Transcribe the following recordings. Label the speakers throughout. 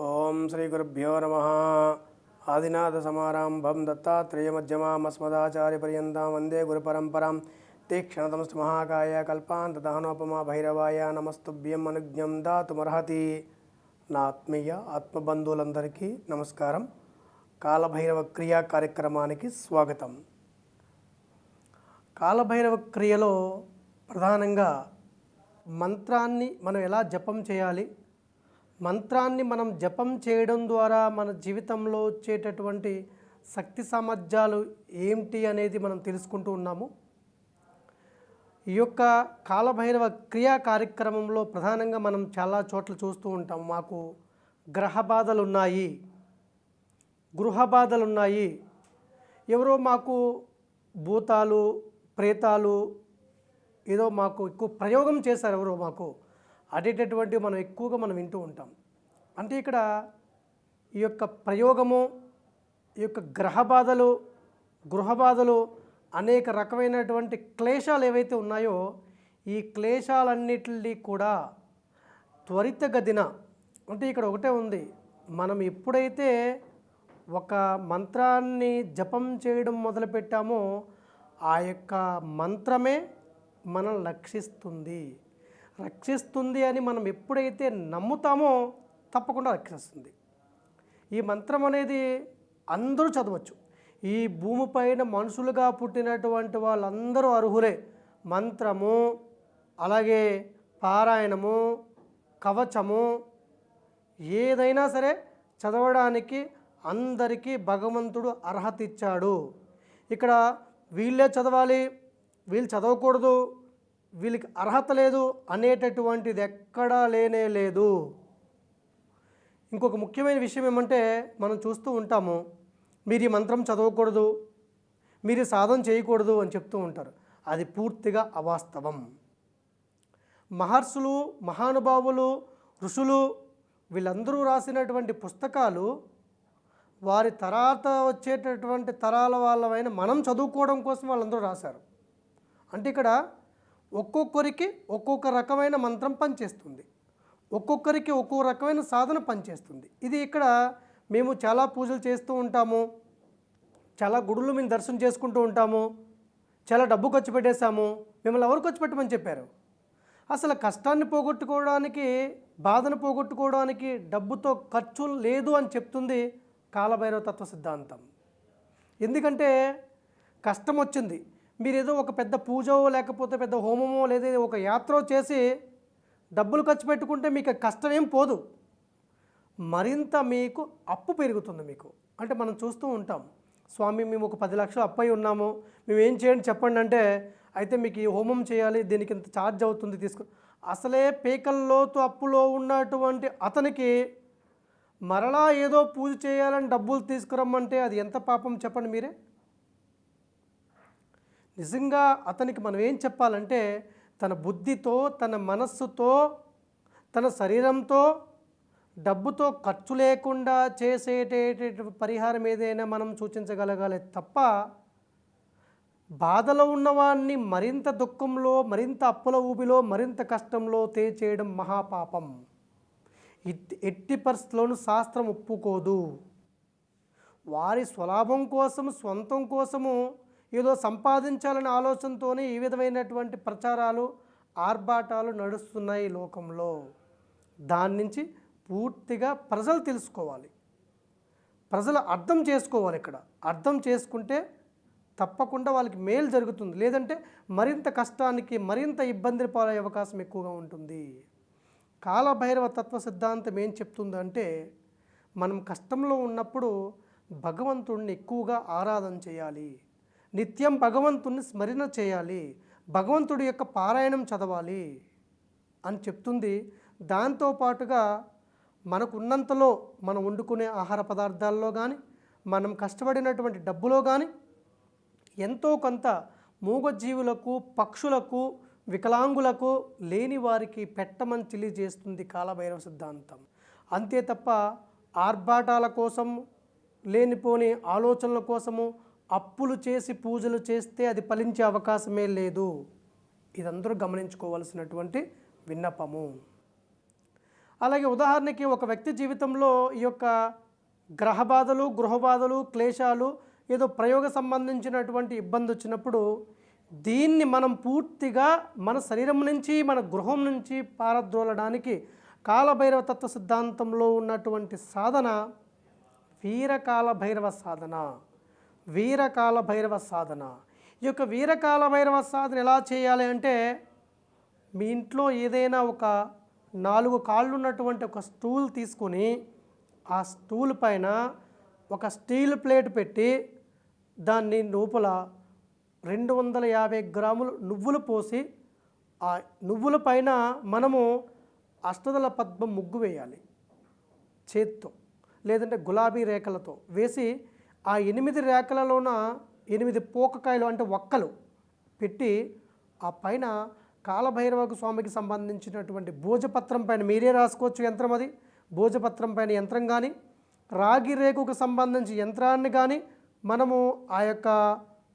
Speaker 1: ఓం శ్రీ గురుభ్యో నమ. ఆదినాథ సమారంభం దత్తాత్రేయమధ్యమామస్మదాచార్య పర్యంతం వందే గురు పరంపరాం. తీక్షణతమస్తు మహాకాయ కల్పాంతదానోపమా భైరవాయ నమస్తుభ్యం అనుజ్ఞం దాతుమర్హతి. నా ఆత్మీయ ఆత్మబంధువులందరికీ నమస్కారం. కాలభైరవ క్రియా కార్యక్రమానికి స్వాగతం. కాలభైరవ క్రియలో ప్రధానంగా మంత్రాన్ని మనం ఎలా జపం చేయాలి? మంత్రాన్ని మనం జపం చేయడం ద్వారా మన జీవితంలో వచ్చేటటువంటి శక్తి సామర్థ్యాలు ఏమిటి అనేది మనం తెలుసుకుంటూ ఉన్నాము. ఈ యొక్క కాలభైరవ క్రియా కార్యక్రమంలో ప్రధానంగా మనం చాలా చోట్ల చూస్తూ ఉంటాం. మాకు గ్రహ బాధలు ఉన్నాయి గృహ బాధలు ఉన్నాయి ఎవరో మాకు భూతాలు ప్రేతాలు ఏదో మాకు ఎక్కువ ప్రయోగం చేశారు ఎవరో మాకు. అడేటటువంటివి మనం ఎక్కువగా మనం వింటూ ఉంటాం. అంటే ఇక్కడ ఈ యొక్క ప్రయోగము ఈ యొక్క గ్రహ బాధలు గృహ బాధలు అనేక రకమైనటువంటి క్లేశాలు ఏవైతే ఉన్నాయో ఈ క్లేశాలన్నిటినీ కూడా త్వరితగతిన అంటే ఇక్కడ ఒకటే ఉంది. మనం ఎప్పుడైతే ఒక మంత్రాన్ని జపం చేయడం మొదలుపెట్టామో ఆ యొక్క మంత్రమే మనం రక్షిస్తుంది. రక్షిస్తుంది అని మనం ఎప్పుడైతే నమ్ముతామో తప్పకుండా రక్షిస్తుంది. ఈ మంత్రం అనేది అందరూ చదవచ్చు. ఈ భూమిపైన మనుషులుగా పుట్టినటువంటి వాళ్ళందరూ అర్హులే. మంత్రము అలాగే పారాయణము కవచము ఏదైనా సరే చదవడానికి అందరికీ భగవంతుడు అర్హత ఇచ్చాడు. ఇక్కడ వీళ్ళే చదవాలి వీళ్ళు చదవకూడదు వీళ్ళకి అర్హత లేదు అనేటటువంటిది ఎక్కడా లేనే లేదు. ఇంకొక ముఖ్యమైన విషయం ఏమంటే మనం చూస్తూ ఉంటాము మీరు ఈ మంత్రం చదవకూడదు మీరు సాధన చేయకూడదు అని చెప్తూ ఉంటారు. అది పూర్తిగా అవాస్తవం. మహర్షులు మహానుభావులు ఋషులు వీళ్ళందరూ రాసినటువంటి పుస్తకాలు వారి తర్వాత వచ్చేటటువంటి తరాల వాళ్ళవైన మనం చదువుకోవడం కోసం వాళ్ళందరూ రాశారు. అంటే ఇక్కడ ఒక్కొక్కరికి ఒక్కొక్క రకమైన మంత్రం పనిచేస్తుంది. ఒక్కొక్కరికి ఒక్కో రకమైన సాధన పనిచేస్తుంది. ఇది ఇక్కడ మేము చాలా పూజలు చేస్తూ ఉంటాము. చాలా గుడులు మేము దర్శనం చేసుకుంటూ ఉంటాము. చాలా డబ్బు ఖర్చు పెట్టేశాము. మిమ్మల్ని ఎవరు ఖర్చు పెట్టమని చెప్పారు? అసలు కష్టాన్ని పోగొట్టుకోవడానికి బాధను పోగొట్టుకోవడానికి డబ్బుతో ఖర్చు లేదు అని చెప్తుంది కాలభైరవ తత్వ సిద్ధాంతం. ఎందుకంటే కష్టం వచ్చింది మీరు ఏదో ఒక పెద్ద పూజో లేకపోతే పెద్ద హోమమో లేదా ఒక యాత్ర చేసి డబ్బులు ఖర్చు పెట్టుకుంటే మీకు కష్టం ఏం పోదు. మరింత మీకు అప్పు పెరుగుతుంది మీకు. అంటే మనం చూస్తూ ఉంటాం. స్వామి మేము ఒక పది లక్షలు అప్పై ఉన్నాము. మేము ఏం చేయండి చెప్పండి అంటే అయితే మీకు ఈ హోమం చేయాలి దీనికి ఇంత ఛార్జ్ అవుతుంది తీసుకు. అసలే పేకల్లోతు అప్పులో ఉన్నటువంటి అతనికి మరలా ఏదో పూజ చేయాలని డబ్బులు తీసుకురమ్మంటే అది ఎంత పాపం చెప్పండి మీరే? నిజంగా అతనికి మనం ఏం చెప్పాలంటే తన బుద్ధితో తన మనస్సుతో తన శరీరంతో డబ్బుతో ఖర్చు లేకుండా చేసేటే పరిహారం ఏదైనా మనం సూచించగలగాలి తప్ప బాధలో ఉన్నవాడిని మరింత దుఃఖంలో మరింత అప్పుల ఊబిలో మరింత కష్టంలో తే చేయడం మహాపాపం ఎట్టి పరిస్థితుల్లోనూ శాస్త్రం ఒప్పుకోదు. వారి స్వలాభం కోసము స్వంతం కోసము ఏదో సంపాదించాలనే ఆలోచనతోనే ఈ విధమైనటువంటి ప్రచారాలు ఆర్భాటాలు నడుస్తున్నాయి లోకంలో. దాని నుంచి పూర్తిగా ప్రజలు తెలుసుకోవాలి. ప్రజలు అర్థం చేసుకోవాలి ఇక్కడ. అర్థం చేసుకుంటే తప్పకుండా వాళ్ళకి మేలు జరుగుతుంది. లేదంటే మరింత కష్టానికి మరింత ఇబ్బంది పాలయ్యే అవకాశం ఎక్కువగా ఉంటుంది. కాలభైరవ తత్వ సిద్ధాంతం ఏం చెప్తుందంటే మనం కష్టంలో ఉన్నప్పుడు భగవంతుడిని ఎక్కువగా ఆరాధన చేయాలి. నిత్యం భగవంతుణ్ణి స్మరణ చేయాలి. భగవంతుడి యొక్క పారాయణం చదవాలి అని చెప్తుంది. దాంతోపాటుగా మనకున్నంతలో మనం వండుకునే ఆహార పదార్థాల్లో కానీ మనం కష్టపడినటువంటి డబ్బులో కానీ ఎంతో కొంత మూగజీవులకు పక్షులకు వికలాంగులకు లేని వారికి పెట్టమని తెలియజేస్తుంది కాలభైరవ సిద్ధాంతం. అంతే తప్ప ఆర్భాటాల కోసం లేనిపోని ఆలోచనల కోసము అప్పులు చేసి పూజలు చేస్తే అది ఫలించే అవకాశమే లేదు. ఇదందరూ గమనించుకోవాల్సినటువంటి విన్నపము. అలాగే ఉదాహరణకి ఒక వ్యక్తి జీవితంలో ఈ యొక్క గ్రహ బాధలు గృహ బాధలు క్లేశాలు ఏదో ప్రయోగ సంబంధించినటువంటి ఇబ్బంది వచ్చినప్పుడు దీన్ని మనం పూర్తిగా మన శరీరం నుంచి మన గృహం నుంచి పారద్రోలడానికి కాలభైరవ తత్వ సిద్ధాంతంలో ఉన్నటువంటి సాధన వీరకాల భైరవ సాధన. వీరకాల భైరవ సాధన. ఈ యొక్క వీరకాల భైరవ సాధన ఎలా చేయాలి అంటే మీ ఇంట్లో ఏదైనా ఒక నాలుగు కాళ్ళు ఉన్నటువంటి ఒక స్టూల్ తీసుకొని ఆ స్టూల్ పైన ఒక స్టీల్ ప్లేట్ పెట్టి దాన్ని లోపల రెండు వందల యాభై గ్రాములు నువ్వులు పోసి ఆ నువ్వుల పైన మనము అష్టదల పద్మం ముగ్గు వేయాలి. చేత్తో లేదంటే గులాబీ రేఖలతో వేసి ఆ ఎనిమిది రేఖలలోన ఎనిమిది పోకకాయలు అంటే ఒక్కలు పెట్టి ఆ పైన కాలభైరవకు స్వామికి సంబంధించినటువంటి భోజపత్రం పైన మీరే రాసుకోవచ్చు యంత్రం అది. భోజపత్రం పైన యంత్రం కానీ రాగి రేకుకు సంబంధించి యంత్రాన్ని కానీ మనము ఆ యొక్క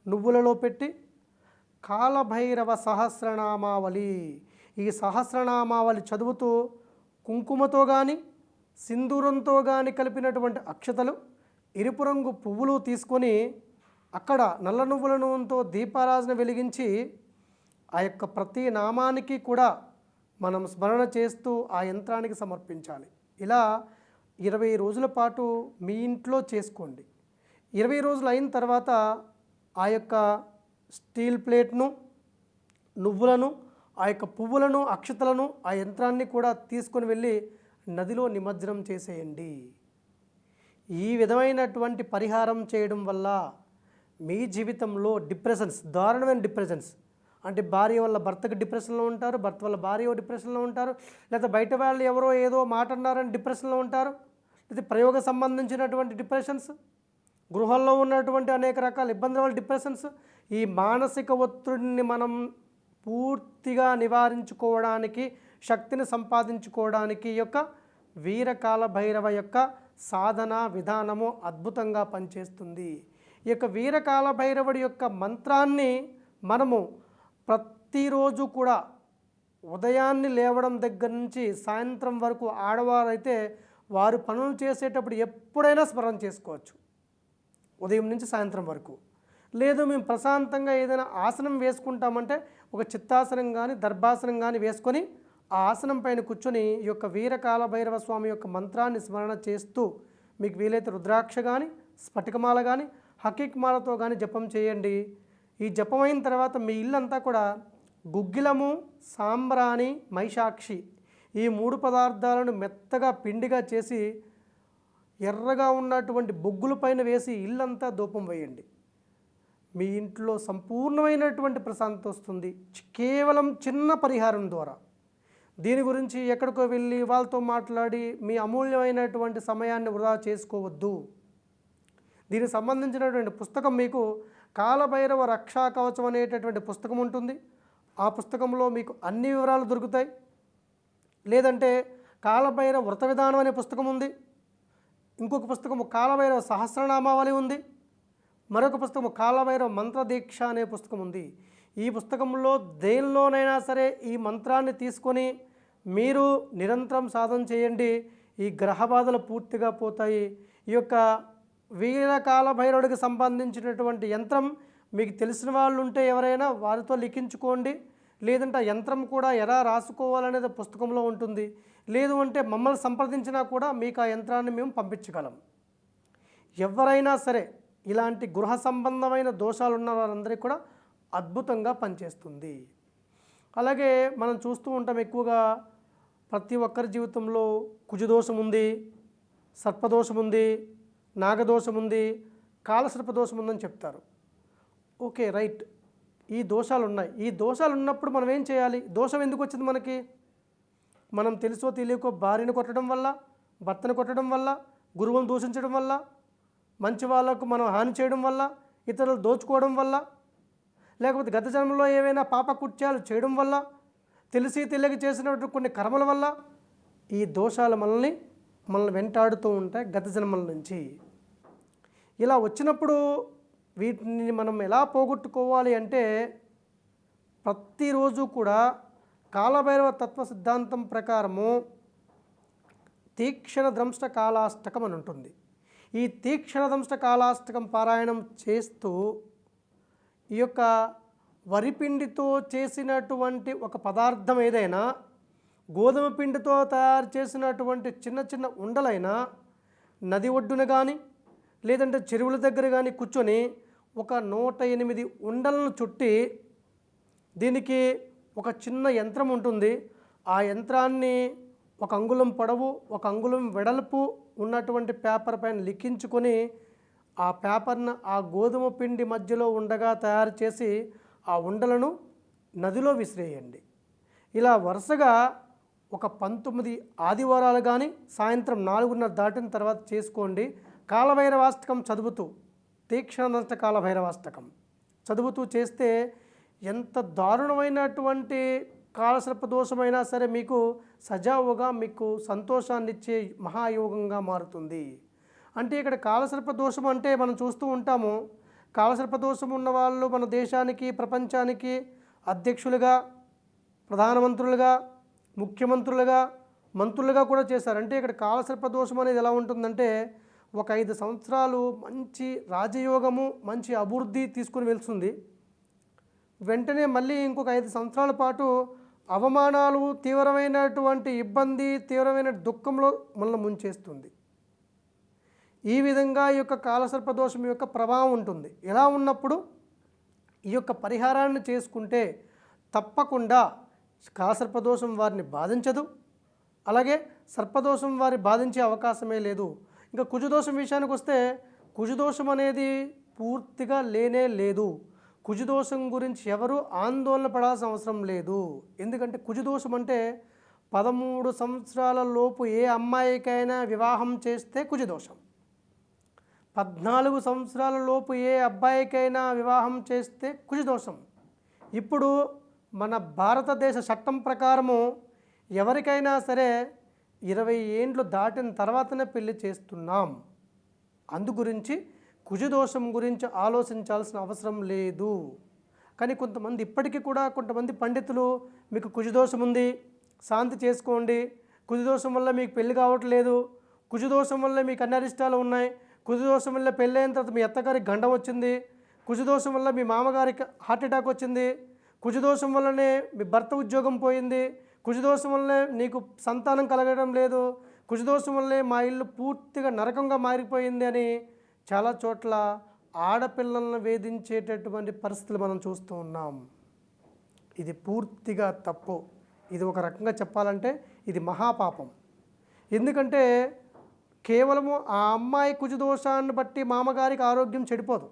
Speaker 1: నువ్వులలో పెట్టి కాలభైరవ సహస్రనామావళి. ఈ సహస్రనామావళి చదువుతూ కుంకుమతో కానీ సింధూరంతో కానీ కలిపినటువంటి అక్షతలు ఎరుపు రంగు పువ్వులు తీసుకొని అక్కడ నల్ల నువ్వుల నూనెతో దీపారాజన వెలిగించి ఆ యొక్క ప్రతి నామానికి కూడా మనం స్మరణ చేస్తూ ఆ యంత్రానికి సమర్పించాలి. ఇలా ఇరవై రోజుల పాటు మీ ఇంట్లో చేసుకోండి. ఇరవై రోజులు అయిన తర్వాత ఆ యొక్క స్టీల్ ప్లేట్ను నువ్వులను ఆ యొక్క పువ్వులను అక్షతలను ఆ యంత్రాన్ని కూడా తీసుకొని వెళ్ళి నదిలో నిమజ్జనం చేసేయండి. ఈ విధమైనటువంటి పరిహారం చేయడం వల్ల మీ జీవితంలో డిప్రెషన్స్ దారుణమైన డిప్రెషన్స్ అంటే భార్య వల్ల భర్తకు డిప్రెషన్లో ఉంటారు భర్త వల్ల భార్య డిప్రెషన్లో ఉంటారు లేదా బయట వాళ్ళు ఎవరో ఏదో మాట అన్నారని డిప్రెషన్లో ఉంటారు లేదా ప్రయోగ సంబంధించినటువంటి డిప్రెషన్స్ గృహంలో ఉన్నటువంటి అనేక రకాల ఇబ్బందుల వల్ల డిప్రెషన్స్ ఈ మానసిక ఒత్తిడిని మనం పూర్తిగా నివారించుకోవడానికి శక్తిని సంపాదించుకోవడానికి ఈ యొక్క వీరకాల భైరవ యొక్క సాధన విధానము అద్భుతంగా పనిచేస్తుంది. ఈ యొక్క వీరకాల భైరవుడి యొక్క మంత్రాన్ని మనము ప్రతిరోజు కూడా ఉదయాన్నే లేవడం దగ్గర నుంచి సాయంత్రం వరకు ఆడవారైతే వారు పనులు చేసేటప్పుడు ఎప్పుడైనా స్మరణ చేసుకోవచ్చు. ఉదయం నుంచి సాయంత్రం వరకు. లేదు మేము ప్రశాంతంగా ఏదైనా ఆసనం వేసుకుంటామంటే ఒక చిత్తాసనం కానీ దర్భాసనం కానీ వేసుకొని ఆ ఆసనం పైన కూర్చొని ఈ యొక్క వీరకాల భైరవ స్వామి యొక్క మంత్రాన్ని స్మరణ చేస్తూ మీకు వీలైతే రుద్రాక్ష కానీ స్ఫటికమాల కానీ హకీక్మాలతో కానీ జపం చేయండి. ఈ జపం అయిన తర్వాత మీ ఇల్లంతా కూడా గుగ్గిలము సాంబ్రాణి మైషాక్షి ఈ మూడు పదార్థాలను మెత్తగా పిండిగా చేసి ఎర్రగా ఉన్నటువంటి బొగ్గుల పైన వేసి ఇల్లంతా ధూపం వేయండి. మీ ఇంట్లో సంపూర్ణమైనటువంటి ప్రశాంతత వస్తుంది. కేవలం చిన్న పరిహారం ద్వారా. దీని గురించి ఎక్కడికో వెళ్ళి వాళ్ళతో మాట్లాడి మీ అమూల్యమైనటువంటి సమయాన్ని వృధా చేసుకోవద్దు. దీనికి సంబంధించినటువంటి పుస్తకం మీకు కాలభైరవ రక్షా కవచం అనేటటువంటి పుస్తకం ఉంటుంది. ఆ పుస్తకంలో మీకు అన్ని వివరాలు దొరుకుతాయి. లేదంటే కాలభైరవ వ్రత విధానం అనే పుస్తకం ఉంది. ఇంకొక పుస్తకము కాలభైరవ సహస్రనామావళి ఉంది. మరొక పుస్తకము కాలభైరవ మంత్ర దీక్ష అనే పుస్తకం ఉంది. ఈ పుస్తకంలో దేనిలోనైనా సరే ఈ మంత్రాన్ని తీసుకొని మీరు నిరంతరం సాధన చేయండి. ఈ గ్రహ బాధలు పూర్తిగా పోతాయి. ఈ యొక్క వీరకాల భైరవుడికి సంబంధించినటువంటి యంత్రం మీకు తెలిసిన వాళ్ళు ఉంటే ఎవరైనా వారితో లిఖించుకోండి. లేదంటే ఆ యంత్రం కూడా ఎలా రాసుకోవాలనేది పుస్తకంలో ఉంటుంది. లేదు అంటే మమ్మల్ని సంప్రదించినా కూడా మీకు ఆ యంత్రాన్ని మేము పంపించగలం. ఎవరైనా సరే ఇలాంటి గృహ సంబంధమైన దోషాలు ఉన్న వారందరికీ కూడా అద్భుతంగా పనిచేస్తుంది. అలాగే మనం చూస్తూ ఉంటాం ఎక్కువగా ప్రతి ఒక్కరి జీవితంలో కుజదోషం ఉంది సర్పదోషం ఉంది నాగదోషం ఉంది కాలసర్పదోషం ఉందని చెప్తారు. Okay right. ఈ దోషాలు ఉన్నాయి ఈ దోషాలు ఉన్నప్పుడు మనం ఏం చేయాలి? దోషం ఎందుకు వచ్చింది మనకి? మనం తెలుసో తెలియకో భార్యను కొట్టడం వల్ల భర్తను కొట్టడం వల్ల గురువును దూషించడం వల్ల మంచి వాళ్ళకు మనం హాని చేయడం వల్ల ఇతరులు దోచుకోవడం వల్ల లేకపోతే గత జన్మలో ఏవైనా పాప కుత్యాలు చేయడం వల్ల తెలిసి తెలియక చేసినటువంటి కొన్ని కర్మల వల్ల ఈ దోషాలు మనల్ని మనల్ని వెంటాడుతూ ఉంటాయి గత జన్మల నుంచి. ఇలా వచ్చినప్పుడు వీటిని మనం ఎలా పోగొట్టుకోవాలి అంటే ప్రతిరోజు కూడా కాలభైరవ తత్వ సిద్ధాంతం ప్రకారము తీక్షణ ధ్రంష్ట కాలాష్టకం అని ఉంటుంది. ఈ తీక్షణ ధ్రంష్ట కాలాష్టకం పారాయణం చేస్తూ ఈ యొక్క వరిపిండితో చేసినటువంటి ఒక పదార్థం ఏదైనా గోధుమ పిండితో తయారు చేసినటువంటి చిన్న చిన్న ఉండలైనా నది ఒడ్డున కానీ లేదంటే చెరువుల దగ్గర కానీ కూర్చొని ఒక నూట ఎనిమిది ఉండలను చుట్టి దీనికి ఒక చిన్న యంత్రం ఉంటుంది. ఆ యంత్రాన్ని ఒక అంగుళం పొడవు ఒక అంగుళం వెడల్పు ఉన్నటువంటి పేపర్ పైన లిఖించుకొని ఆ పేపర్ను ఆ గోధుమ పిండి మధ్యలో ఉండగా తయారు చేసి ఆ ఉండలను నదిలో విసిరేయండి. ఇలా వరుసగా ఒక పంతొమ్మిది ఆదివారాలు కానీ సాయంత్రం నాలుగున్నర దాటిన తర్వాత చేసుకోండి. కాలభైరవాష్టకం చదువుతూ తీక్షణదంత కాలభైరవాష్టకం చదువుతూ చేస్తే ఎంత దారుణమైనటువంటి కాలసర్ప దోషమైనా సరే మీకు సజావుగా మీకు సంతోషాన్ని ఇచ్చే మహాయోగంగా మారుతుంది. అంటే ఇక్కడ కాలసర్ప దోషం అంటే మనం చూస్తూ ఉంటాము కాలసర్ప దోషం ఉన్న వాళ్ళు మన దేశానికి ప్రపంచానికి అధ్యక్షులుగా ప్రధానమంత్రులుగా ముఖ్యమంత్రులుగా మంత్రులుగా కూడా చేశారు. అంటే ఇక్కడ కాలసర్ప దోషం అనేది ఎలా ఉంటుందంటే ఒక ఐదు సంవత్సరాలు మంచి రాజయోగము మంచి అభివృద్ధి తీసుకుని వెళ్తుంది. వెంటనే మళ్ళీ ఇంకొక ఐదు సంవత్సరాల పాటు అవమానాలు తీవ్రమైనటువంటి ఇబ్బంది తీవ్రమైన దుఃఖంలో మనల్ని ముంచేస్తుంది. ఈ విధంగా ఈ యొక్క కాలసర్ప దోషం యొక్క ప్రభావం ఉంటుంది. ఎలా ఉన్నప్పుడు? ఈ యొక్క పరిహారాన్ని చేసుకుంటే తప్పకుండా కాలసర్పదోషం వారిని బాధించదు. అలాగే సర్పదోషం వారి బాధించే అవకాశమే లేదు. ఇంకా కుజదోషం విషయానికి వస్తే కుజదోషం అనేది పూర్తిగా లేనే లేదు. కుజదోషం గురించి ఎవరు ఆందోళన పడాల్సిన అవసరం లేదు. ఎందుకంటే కుజదోషం అంటే పదమూడు సంవత్సరాల లోపు ఏ అమ్మాయికైనా వివాహం చేస్తే కుజదోషం. పద్నాలుగు సంవత్సరాల లోపు ఏ అబ్బాయికైనా వివాహం చేస్తే కుజదోషం. ఇప్పుడు మన భారతదేశ చట్టం ప్రకారము ఎవరికైనా సరే ఇరవై ఏండ్లు దాటిన తర్వాతనే పెళ్ళి చేస్తున్నాం. అందు గురించి కుజదోషం గురించి ఆలోచించాల్సిన అవసరం లేదు. కానీ కొంతమంది ఇప్పటికీ కూడా కొంతమంది పండితులు మీకు కుజదోషం ఉంది శాంతి చేసుకోండి. కుజదోషం వల్ల మీకు పెళ్ళి కావట్లేదు. కుజదోషం వల్ల మీకు అన్ని అరిష్టాలు ఉన్నాయి. కుజదోషం వల్ల పెళ్ళైన తర్వాత మీ అత్తగారికి గండం వచ్చింది. కుజదోషం వల్ల మీ మామగారికి హార్ట్ అటాక్ వచ్చింది. కుజదోషం వల్లనే మీ భర్త ఉద్యోగం పోయింది. కుజదోషం వల్లనే నీకు సంతానం కలగడం లేదు. కుజదోషం వల్లే మా ఇల్లు పూర్తిగా నరకంగా మారిపోయింది అని చాలా చోట్ల ఆడపిల్లలను వేధించేటటువంటి పరిస్థితులు మనం చూస్తూ ఉన్నాం. ఇది పూర్తిగా తప్పు. ఇది ఒక రకంగా చెప్పాలంటే ఇది మహాపాపం. ఎందుకంటే కేవలము ఆ అమ్మాయి కుజదోషాన్ని బట్టి మామగారికి ఆరోగ్యం చెడిపోదు.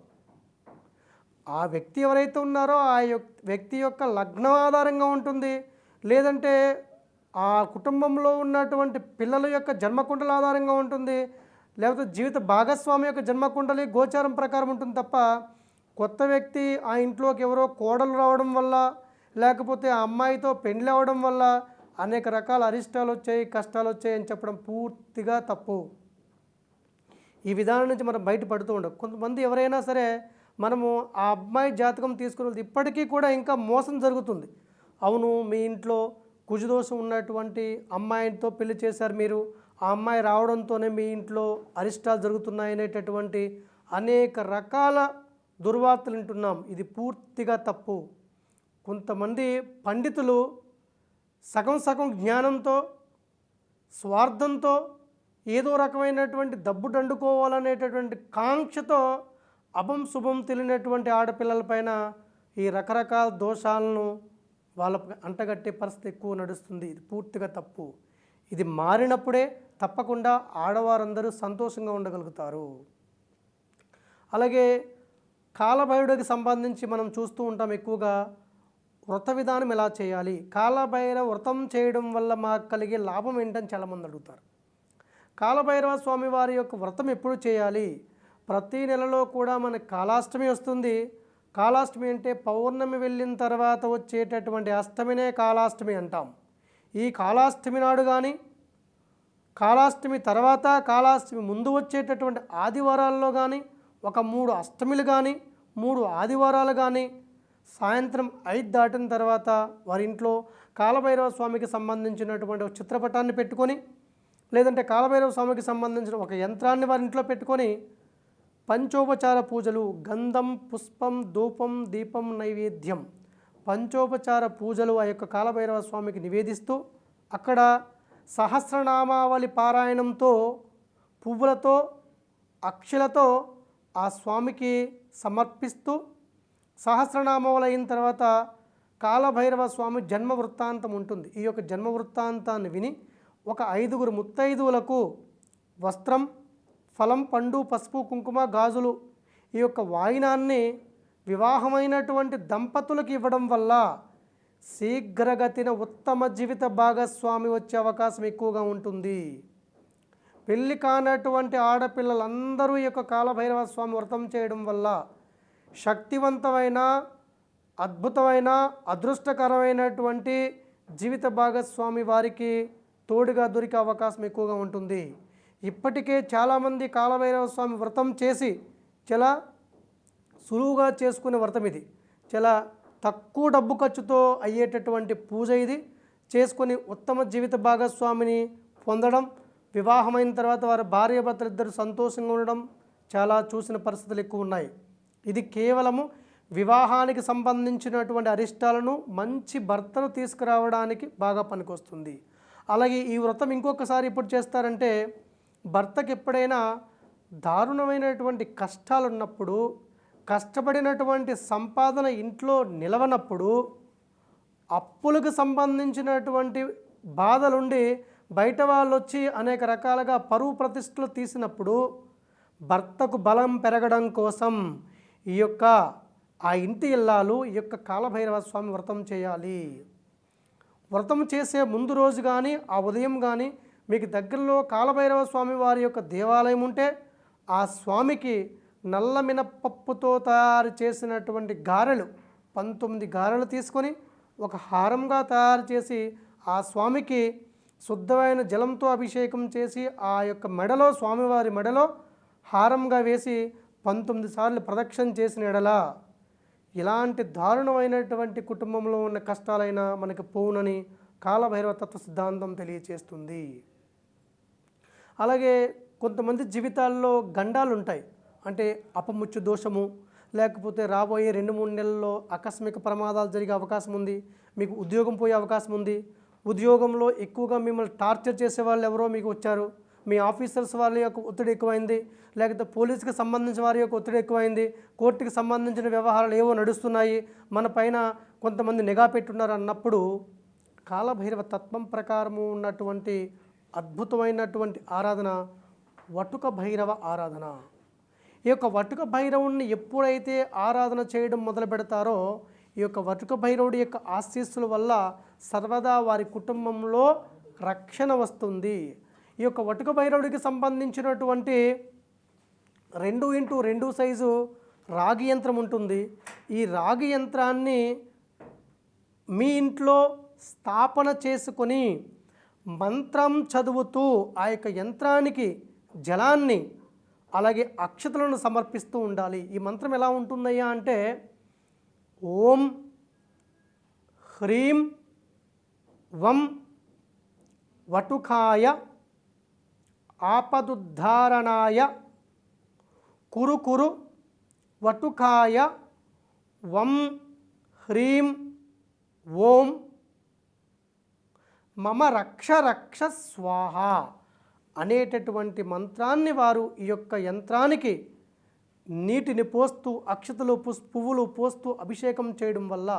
Speaker 1: ఆ వ్యక్తి ఎవరైతే ఉన్నారో ఆ వ్యక్తి యొక్క లగ్నం ఆధారంగా ఉంటుంది. లేదంటే ఆ కుటుంబంలో ఉన్నటువంటి పిల్లల యొక్క జన్మకుండల ఆధారంగా ఉంటుంది. లేకపోతే జీవిత భాగస్వామి యొక్క జన్మకుండలి గోచారం ప్రకారం ఉంటుంది తప్ప కొత్త వ్యక్తి ఆ ఇంట్లోకి ఎవరో కోడలు రావడం వల్ల లేకపోతే ఆ అమ్మాయితో పెండ్లి అవ్వడం వల్ల అనేక రకాల అరిష్టాలు వచ్చాయి కష్టాలు వచ్చాయి అని చెప్పడం పూర్తిగా తప్పు. ఈ విధానం నుంచి మనం బయటపడుతూ ఉండవు కొంతమంది ఎవరైనా సరే మనము ఆ అమ్మాయి జాతకం తీసుకుని ఇప్పటికీ కూడా ఇంకా మోసం జరుగుతుంది. అవును మీ ఇంట్లో కుజదోషం ఉన్నటువంటి అమ్మాయితో పెళ్ళి చేశారు మీరు. ఆ అమ్మాయి రావడంతోనే మీ ఇంట్లో అరిష్టాలు జరుగుతున్నాయనేటటువంటి అనేక రకాల దుర్వార్తలు వింటున్నాం. ఇది పూర్తిగా తప్పు. కొంతమంది పండితులు సగం సగం జ్ఞానంతో స్వార్థంతో ఏదో రకమైనటువంటి దబ్బు దండుకోవాలనేటటువంటి కాంక్షతో అభం శుభం తెలియనటువంటి ఆడపిల్లలపైన ఈ రకరకాల దోషాలను వాళ్ళ అంటగట్టే పరిస్థితి ఎక్కువ నడుస్తుంది. ఇది పూర్తిగా తప్పు. ఇది మారినప్పుడే తప్పకుండా ఆడవారందరూ సంతోషంగా ఉండగలుగుతారు. అలాగే కాలభైరుడికి సంబంధించి మనం చూస్తూ ఉంటాం ఎక్కువగా వ్రత విధానం ఎలా చేయాలి? కాలభైరవ వ్రతం చేయడం వల్ల మాకు కలిగే లాభం ఏంటని చాలామంది అడుగుతారు. కాలభైరవ స్వామి వారి యొక్క వ్రతం ఎప్పుడు చేయాలి? ప్రతి నెలలో కూడా మనకి కాలాష్టమి వస్తుంది. కాలాష్టమి అంటే పౌర్ణమి వెళ్ళిన తర్వాత వచ్చేటటువంటి అష్టమినే కాలాష్టమి అంటాం. ఈ కాలాష్టమి నాడు కానీ కాళాష్టమి తర్వాత కాలాష్టమి ముందు వచ్చేటటువంటి ఆదివారాల్లో కానీ ఒక మూడు అష్టమిలు కానీ మూడు ఆదివారాలు కానీ సాయంత్రం ఐదు దాటిన తర్వాత వారింట్లో కాలభైరవ స్వామికి సంబంధించినటువంటి ఒక చిత్రపటాన్ని పెట్టుకొని లేదంటే కాలభైరవ స్వామికి సంబంధించిన ఒక యంత్రాన్ని వారి ఇంట్లో పెట్టుకొని పంచోపచార పూజలు గంధం పుష్పం ధూపం దీపం నైవేద్యం పంచోపచార పూజలు ఆ యొక్క కాలభైరవ స్వామికి నివేదిస్తూ అక్కడ సహస్రనామావళి పారాయణంతో పువ్వులతో అక్షలతో ఆ స్వామికి సమర్పిస్తూ సహస్రనామావళి అయిన తర్వాత కాలభైరవ స్వామి జన్మ వృత్తాంతం ఉంటుంది. ఈ యొక్క జన్మ వృత్తాంతాన్ని విని ఒక ఐదుగురు ముత్తైదువులకు వస్త్రం ఫలం పండు పసుపు కుంకుమ గాజులు ఈ యొక్క వాయినాన్ని వివాహమైనటువంటి దంపతులకు ఇవ్వడం వల్ల శీఘ్రగతిన ఉత్తమ జీవిత భాగస్వామి వచ్చే అవకాశం ఎక్కువగా ఉంటుంది. పెళ్ళి కానటువంటి ఆడపిల్లలందరూ ఈ యొక్క కాలభైరవ స్వామి వ్రతం చేయడం వల్ల శక్తివంతమైన అద్భుతమైన అదృష్టకరమైనటువంటి జీవిత భాగస్వామి వారికి తోడుగా దొరికే అవకాశం ఎక్కువగా ఉంటుంది. ఇప్పటికే చాలామంది కాలభైరవ స్వామి వ్రతం చేసి చాలా సులువుగా చేసుకునే వ్రతం ఇది. చాలా తక్కువ డబ్బు ఖర్చుతో అయ్యేటటువంటి పూజ ఇది. చేసుకొని ఉత్తమ జీవిత భాగస్వామిని పొందడం వివాహమైన తర్వాత వారి భార్యాభర్తలు ఇద్దరు సంతోషంగా ఉండడం చాలా చూసిన పరిస్థితులు ఎక్కువ ఉన్నాయి. ఇది కేవలము వివాహానికి సంబంధించినటువంటి అరిష్టాలను మంచి భర్తను తీసుకురావడానికి బాగా పనికొస్తుంది. అలాగే ఈ వ్రతం ఇంకొకసారి ఇప్పుడు చేస్తారంటే భర్తకి ఎప్పుడైనా దారుణమైనటువంటి కష్టాలు ఉన్నప్పుడు కష్టపడినటువంటి సంపాదన ఇంట్లో నిలవనప్పుడు అప్పులకు సంబంధించినటువంటి బాధలుండి బయట వాళ్ళు వచ్చి అనేక రకాలుగా పరువు ప్రతిష్టలు తీసినప్పుడు భర్తకు బలం పెరగడం కోసం ఈ యొక్క ఆ ఇంటి ఇల్లాలు ఈ యొక్క కాలభైరవ స్వామి వ్రతం చేయాలి. వ్రతం చేసే ముందు రోజు కానీ ఆ ఉదయం కానీ మీకు దగ్గరలో కాలభైరవ స్వామి వారి యొక్క దేవాలయం ఉంటే ఆ స్వామికి నల్ల మినపప్పుతో తయారు చేసినటువంటి గారెలు. పంతొమ్మిది గారెలు తీసుకొని ఒక హారంగా తయారు చేసి ఆ స్వామికి శుద్ధమైన జలంతో అభిషేకం చేసి ఆ యొక్క మెడలో స్వామివారి మెడలో హారంగా వేసి పంతొమ్మిది సార్లు ప్రదక్షిణ చేసిన ఎడలా ఇలాంటి దారుణమైనటువంటి కుటుంబంలో ఉన్న కష్టాలైనా మనకి పోవునని కాలభైరవ తత్వ సిద్ధాంతం తెలియచేస్తుంది. అలాగే కొంతమంది జీవితాల్లో గండాలు ఉంటాయి అంటే అపముచ్చు దోషము లేకపోతే రాబోయే రెండు మూడు నెలల్లో ఆకస్మిక ప్రమాదాలు జరిగే అవకాశం ఉంది మీకు ఉద్యోగం పోయే అవకాశం ఉంది. ఉద్యోగంలో ఎక్కువగా మిమ్మల్ని టార్చర్ చేసే వాళ్ళు ఎవరో మీకు వచ్చారు. మీ ఆఫీసర్స్ వాళ్ళ యొక్క ఒత్తిడి ఎక్కువైంది లేకపోతే పోలీసుకి సంబంధించిన వారి యొక్క ఒత్తిడి ఎక్కువైంది కోర్టుకి సంబంధించిన వ్యవహారాలు ఏవో నడుస్తున్నాయి మన పైన కొంతమంది నిఘా పెట్టున్నారు అన్నప్పుడు కాలభైరవ తత్వం ప్రకారము ఉన్నటువంటి అద్భుతమైనటువంటి ఆరాధన వటుక భైరవ ఆరాధన. ఈ యొక్క వటుక భైరవుణ్ణి ఎప్పుడైతే ఆరాధన చేయడం మొదలు పెడతారో ఈ యొక్క వటుక భైరవుడి యొక్క ఆశీస్సుల వల్ల సర్వదా వారి కుటుంబంలో రక్షణ వస్తుంది. ఈ యొక్క వటుక భైరవుడికి సంబంధించినటువంటి రెండు ఇంటూ రెండు సైజు రాగి యంత్రం ఉంటుంది. ఈ రాగి యంత్రాన్ని మీ ఇంట్లో స్థాపన చేసుకొని మంత్రం చదువుతూ ఆ యొక్క యంత్రానికి జలాన్ని అలాగే అక్షతలను సమర్పిస్తూ ఉండాలి. ఈ మంత్రం ఎలా ఉంటుందయ్యా అంటే ఓం హ్రీం వం వటుకాయ ఆపదుద్ధారణాయ కురు కురు వటుకాయ వం హ్రీం ఓం. మమ రక్ష రక్ష స్వాహ. అనేటటువంటి మంత్రాన్ని వారు ఈ యొక్క యంత్రానికి నీటిని పోస్తూ అక్షతలు పుస్ పువ్వులు పోస్తూ అభిషేకం చేయడం వల్ల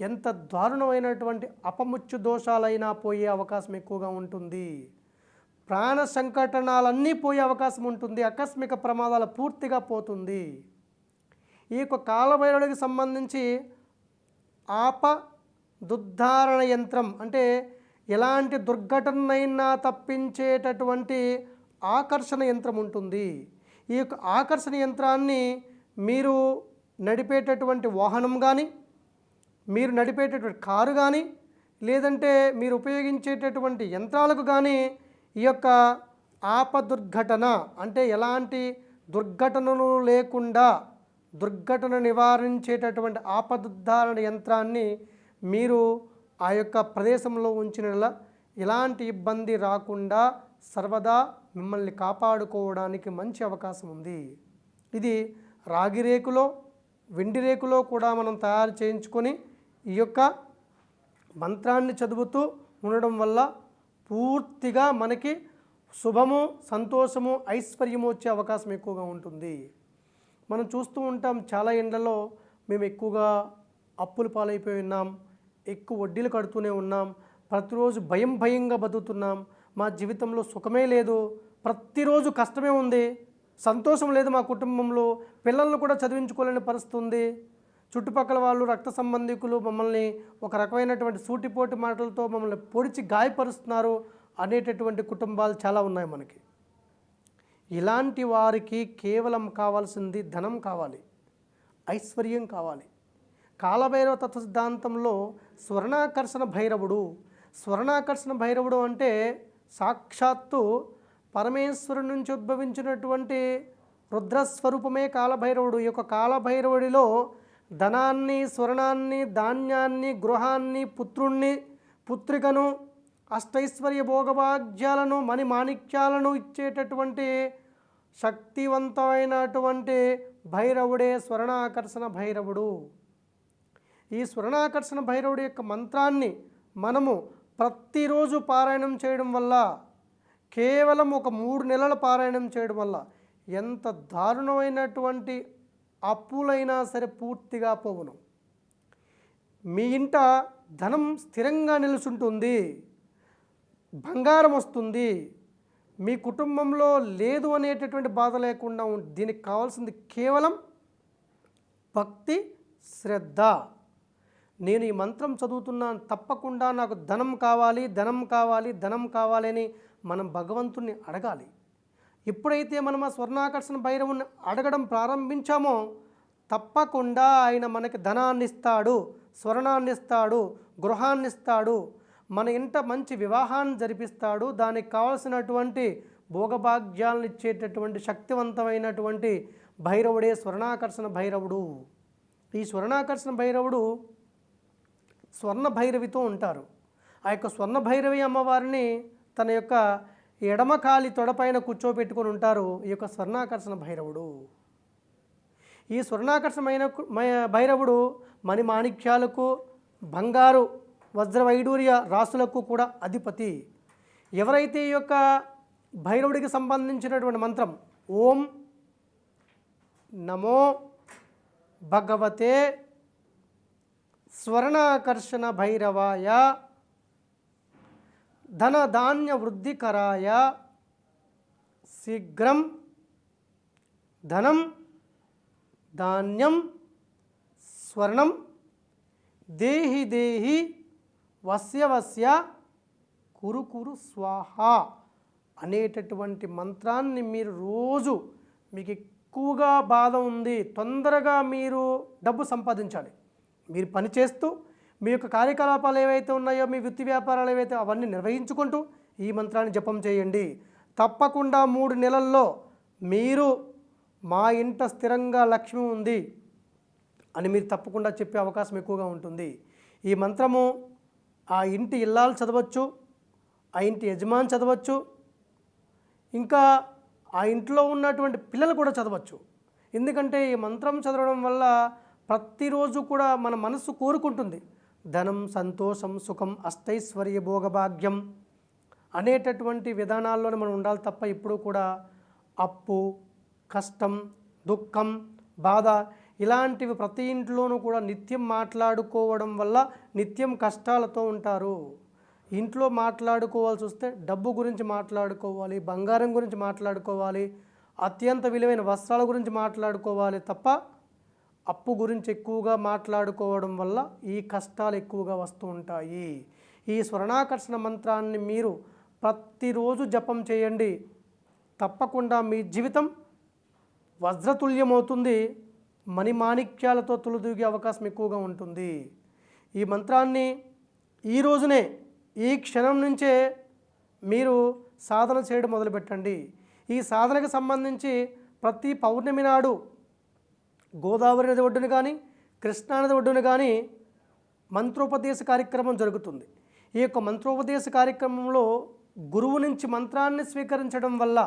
Speaker 1: ఎంత దారుణమైనటువంటి అపముచ్చు దోషాలైనా పోయే అవకాశం ఎక్కువగా ఉంటుంది. ప్రాణ సంకటనాలన్నీ పోయే అవకాశం ఉంటుంది. ఆకస్మిక ప్రమాదాలు పూర్తిగా పోతుంది. ఈ యొక్క కాలభైరవుడికి సంబంధించి ఆప దుద్ధారణ యంత్రం అంటే ఎలాంటి దుర్ఘటనైనా తప్పించేటటువంటి ఆకర్షణ యంత్రం ఉంటుంది. ఈ యొక్క ఆకర్షణ యంత్రాన్ని మీరు నడిపేటటువంటి వాహనం కానీ మీరు నడిపేటటువంటి కారు కానీ లేదంటే మీరు ఉపయోగించేటటువంటి యంత్రాలకు కానీ ఈ యొక్క ఆపదుర్ఘటన అంటే ఎలాంటి దుర్ఘటనలు లేకుండా దుర్ఘటన నివారించేటటువంటి ఆపదుద్ధారణ యంత్రాన్ని మీరు ఆ యొక్క ప్రదేశంలో ఉంచిన ఎలాంటి ఇబ్బంది రాకుండా సర్వదా మిమ్మల్ని కాపాడుకోవడానికి మంచి అవకాశం ఉంది. ఇది రాగి రేకులో వెండి రేకులో కూడా మనం తయారు చేయించుకొని ఈ యొక్క మంత్రాన్ని చదువుతూ ఉండడం వల్ల పూర్తిగా మనకి శుభము సంతోషము ఐశ్వర్యము వచ్చే అవకాశం ఎక్కువగా ఉంటుంది. మనం చూస్తూ ఉంటాం చాలా ఇండ్లలో మేము ఎక్కువగా అప్పులు పాలైపోయి ఉన్నాం ఎక్కువ వడ్డీలు కడుతూనే ఉన్నాం. ప్రతిరోజు భయం భయంగా బతుకుతున్నాం. మా జీవితంలో సుఖమే లేదు. ప్రతిరోజు కష్టమే ఉంది. సంతోషం లేదు మా కుటుంబంలో. పిల్లలను కూడా చదివించుకోలేని పరిస్థితి ఉంది. చుట్టుపక్కల వాళ్ళు రక్త సంబంధికులు మమ్మల్ని ఒక రకమైనటువంటి సూటిపోటి మాటలతో మమ్మల్ని పొడిచి గాయపరుస్తున్నారు అనేటటువంటి కుటుంబాలు చాలా ఉన్నాయి మనకి. ఇలాంటి వారికి కేవలం కావాల్సింది ధనం కావాలి. ఐశ్వర్యం కావాలి. కాలభైరవ తత్వ సిద్ధాంతంలో స్వర్ణాకర్షణ భైరవుడు. స్వర్ణాకర్షణ భైరవుడు అంటే సాక్షాత్తు పరమేశ్వరుడి నుంచి ఉద్భవించినటువంటి రుద్రస్వరూపమే కాలభైరవుడు. ఈ యొక్క కాలభైరవుడిలో ధనాన్ని స్వర్ణాన్ని ధాన్యాన్ని గృహాన్ని పుత్రుణ్ణి పుత్రికను అష్టైశ్వర్య భోగభాగ్యాలను మణి మాణిక్యాలను ఇచ్చేటటువంటి శక్తివంతమైనటువంటి భైరవుడే స్వర్ణాకర్షణ భైరవుడు. ఈ స్వర్ణాకర్షణ భైరవుడి యొక్క మంత్రాన్ని మనము ప్రతిరోజు పారాయణం చేయడం వల్ల కేవలం ఒక మూడు నెలల పారాయణం చేయడం వల్ల ఎంత దారుణమైనటువంటి అప్పులైనా సరే పూర్తిగా పోవును. మీ ఇంట ధనం స్థిరంగా నిలుచుంటుంది బంగారం వస్తుంది మీ కుటుంబంలో లేదు అనేటటువంటి బాధ లేకుండా దీనికి కావాల్సింది కేవలం భక్తి శ్రద్ధ. నేను ఈ మంత్రం చదువుతున్నాను తప్పకుండా నాకు ధనం కావాలి ధనం కావాలి ధనం కావాలని మనం భగవంతుణ్ణి అడగాలి. ఎప్పుడైతే మనం ఆ స్వర్ణాకర్షణ భైరవుని అడగడం ప్రారంభించామో తప్పకుండా ఆయన మనకి ధనాన్ని ఇస్తాడు స్వర్ణాన్ని ఇస్తాడు గృహాన్ని ఇస్తాడు మన ఇంట మంచి వివాహాన్ని జరిపిస్తాడు దానికి కావలసినటువంటి భోగభాగ్యాలను ఇచ్చేటటువంటి శక్తివంతమైనటువంటి భైరవుడే స్వర్ణాకర్షణ భైరవుడు. ఈ స్వర్ణాకర్షణ భైరవుడు స్వర్ణ భైరవితో ఉంటారు. ఆ యొక్క స్వర్ణ భైరవి అమ్మవారిని తన యొక్క ఎడమ కాలి తొడపైన కూర్చోబెట్టుకొని ఉంటారు ఈ యొక్క స్వర్ణాకర్షణ భైరవుడు. ఈ స్వర్ణాకర్షణమైన భైరవుడు మణి మాణిక్యాలకు బంగారు వజ్రవైడూర్య రాసులకు కూడా అధిపతి. ఎవరైతే ఈ యొక్క భైరవుడికి సంబంధించినటువంటి మంత్రం ఓం నమో భగవతే స్వర్ణాకర్షణ భైరవాయ ధనధాన్య వృద్ధికరాయ శీఘ్రం ధనం ధాన్యం స్వర్ణం దేహి దేహి వస్య వస్య కురు కురు స్వాహ అనేటటువంటి మంత్రాన్ని మీరు రోజు మీకు ఎక్కువగా బాధ ఉంది తొందరగా మీరు డబ్బు సంపాదించాలి. మీరు పని చేస్తూ మీ యొక్క కార్యకలాపాలు ఏవైతే ఉన్నాయో మీ వృత్తి వ్యాపారాలు ఏవైతే అవన్నీ నిర్వహించుకుంటూ ఈ మంత్రాన్ని జపం చేయండి. తప్పకుండా మూడు నెలల్లో మీరు మా ఇంట స్థిరంగా లక్ష్మి ఉంది అని మీరు తప్పకుండా చెప్పే అవకాశం ఎక్కువగా ఉంటుంది. ఈ మంత్రము ఆ ఇంటి ఇల్లాలు చదవచ్చు ఆ ఇంటి యజమాని చదవచ్చు ఇంకా ఆ ఇంట్లో ఉన్నటువంటి పిల్లలు కూడా చదవచ్చు. ఎందుకంటే ఈ మంత్రం చదవడం వల్ల ప్రతిరోజు కూడా మన మనస్సు కోరుకుంటుంది. ధనం సంతోషం సుఖం అష్టైశ్వర్య భోగభాగ్యం అనేటటువంటి విధానాల్లోనే మనం ఉండాలి తప్ప ఇప్పుడు కూడా అప్పు కష్టం దుఃఖం బాధ ఇలాంటివి ప్రతి ఇంట్లోనూ కూడా నిత్యం మాట్లాడుకోవడం వల్ల నిత్యం కష్టాలతో ఉంటారు. ఇంట్లో మాట్లాడుకోవాల్సి వస్తే డబ్బు గురించి మాట్లాడుకోవాలి బంగారం గురించి మాట్లాడుకోవాలి అత్యంత విలువైన వస్త్రాల గురించి మాట్లాడుకోవాలి తప్ప అప్పు గురించి ఎక్కువగా మాట్లాడుకోవడం వల్ల ఈ కష్టాలు ఎక్కువగా వస్తూ ఉంటాయి. ఈ స్వర్ణాకర్షణ మంత్రాన్ని మీరు ప్రతిరోజు జపం చేయండి. తప్పకుండా మీ జీవితం వజ్రతుల్యమవుతుంది. మణిమాణిక్యాలతో తులుదూగే అవకాశం ఎక్కువగా ఉంటుంది. ఈ మంత్రాన్ని ఈ రోజునే ఈ క్షణం నుంచే మీరు సాధన చేయడం మొదలుపెట్టండి. ఈ సాధనకు సంబంధించి ప్రతి పౌర్ణమి నాడు గోదావరి నది ఒడ్డున కానీ కృష్ణానది ఒడ్డున కానీ మంత్రోపదేశ కార్యక్రమం జరుగుతుంది. ఈ యొక్క మంత్రోపదేశ కార్యక్రమంలో గురువు నుంచి మంత్రాన్ని స్వీకరించడం వల్ల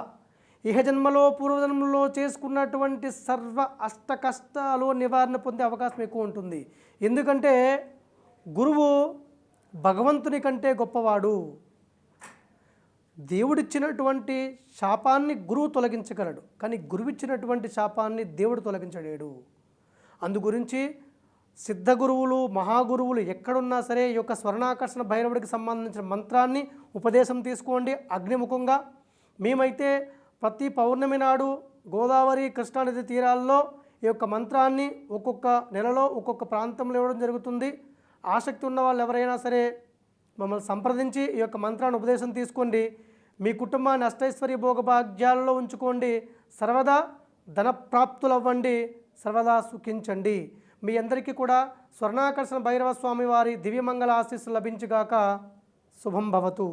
Speaker 1: ఇహ జన్మలో పూర్వజన్మలో చేసుకున్నటువంటి సర్వ అష్ట కష్టాలు నివారణ పొందే అవకాశం ఎక్కువ ఉంటుంది. ఎందుకంటే గురువు భగవంతుని కంటే గొప్పవాడు. దేవుడిచ్చినటువంటి శాపాన్ని గురువు తొలగించగలడు. కానీ గురువిచ్చినటువంటి శాపాన్ని దేవుడు తొలగించలేడు. అందుగురించి సిద్ధగురువులు సిద్ధ గురువులు మహాగురువులు ఎక్కడున్నా సరే ఈ యొక్క స్వర్ణాకర్షణ భైరవుడికి సంబంధించిన మంత్రాన్ని ఉపదేశం తీసుకోండి అగ్నిముఖంగా. మేమైతే ప్రతి పౌర్ణమి నాడు గోదావరి కృష్ణానది తీరాల్లో ఈ యొక్క మంత్రాన్ని ఒక్కొక్క నెలలో ఒక్కొక్క ప్రాంతంలో ఇవ్వడం జరుగుతుంది. ఆసక్తి ఉన్న వాళ్ళు ఎవరైనా సరే మమ్మల్ని సంప్రదించి ఈ యొక్క మంత్రాన్ని ఉపదేశం తీసుకోండి. మీ కుటుంబాన్ని అష్టైశ్వర్య భోగభాగ్యాలలో ఉంచుకోండి. సర్వదా ధనప్రాప్తులవ్వండి. సర్వదా సుఖించండి. మీ అందరికీ కూడా స్వర్ణాకర్షణ భైరవ స్వామి వారి దివ్యమంగళ ఆశీస్సులు లభించుగాక. శుభం భవతు.